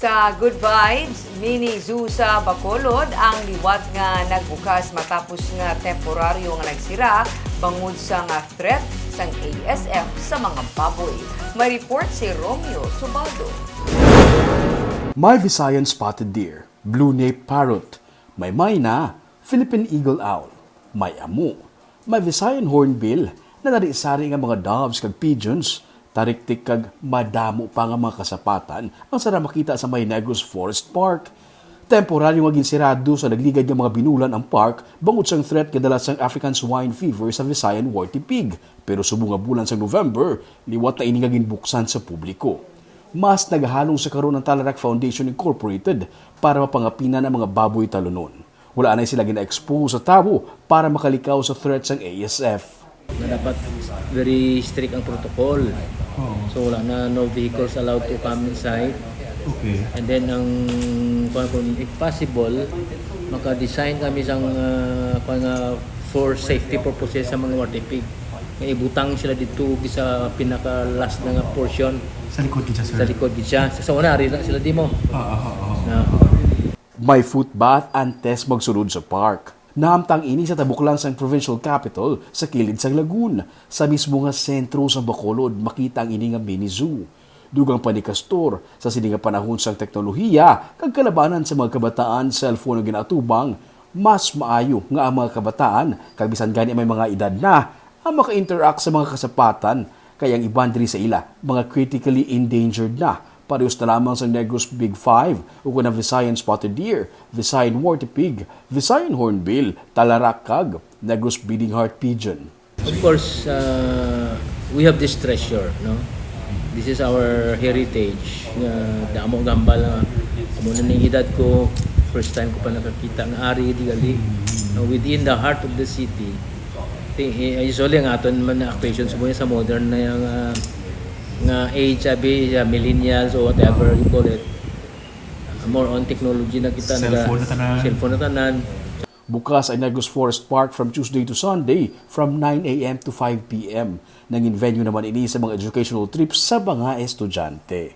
Sa Good Vibes, mini zoo sa Bacolod, ang liwat nga nagbukas matapos nga temporaryo nga nagsira bangod sa nga threat sang ASF sa mga baboy. May report si Romeo Subaldo. May Visayan spotted deer, blue nape parrot, may mayna, Philippine eagle owl, may amo, may Visayan hornbill, na narisari nga mga doves kag pigeons, tariktik kag madamo pa nga mga kasapatan ang sara makita sa May Negros Forest Park. Temporaryo nga ginsirado sa nagligad nga mga binulan ang park bangod sang threat kadala sang African swine fever sa Visayan warty pig. Pero subong nga bulan sa November, liwat na ini nga ginbuksan sa publiko mas naghalong sa karon ng Talarak Foundation Incorporated para mapangapinan ang mga baboy talunon. Wala na sila gina-expose sa tabo para makalikaw sa threats ng ASF. dapat very strict ang protocol. So wala na no vehicles allowed to come inside. Okay. And then ang kung, kung if possible, maka-design kami sang uh, kung, nga for safety purposes sa mga water pig. Nga ibutang sila dito sa pinaka last na nga portion Sa likod kita, sir. sa likod gid siya. Sa una ari sila di mo. Ah, ah, ah, ah. Na, May foot bath and test magsulod sa park. Naamtang ini sa tabuklang sang provincial capital sa kilid sang lagoon. Sa mismo nga sentro sa Bacolod, makita ang ini nga mini zoo. Dugang pa ni Castor sa sini nga panahon sang teknolohiya kag kalabanan sa mga kabataan cellphone nga ginatubang mas maayo nga ang mga kabataan kag bisan gani may mga edad na ang maka-interact sa mga kasapatan kaya ang iban diri sa ila mga critically endangered na Parehas na lamang sa Negros Big Five, ukon ang Visayan Spotted Deer, Visayan Warty Pig, Visayan Hornbill, Talarak Kag, Negros Bleeding Heart Pigeon. Of course, uh, we have this treasure, no? This is our heritage. Nga damo gambal nga amo na ning edad ko first time ko pa nakakita ng ari di gali uh, within the heart of the city. Ti- eh, Usually ang aton man na activations mo sa modern na yung uh, nga age sabi uh, millennials or whatever you call it. Uh, more on technology na kita Cellphone na tanan. Cellphone na tanan. Bukas ay Negros Forest Park from Tuesday to Sunday from 9 a.m. to 5 p.m. Nangin venue naman ini sa mga educational trips sa mga estudyante.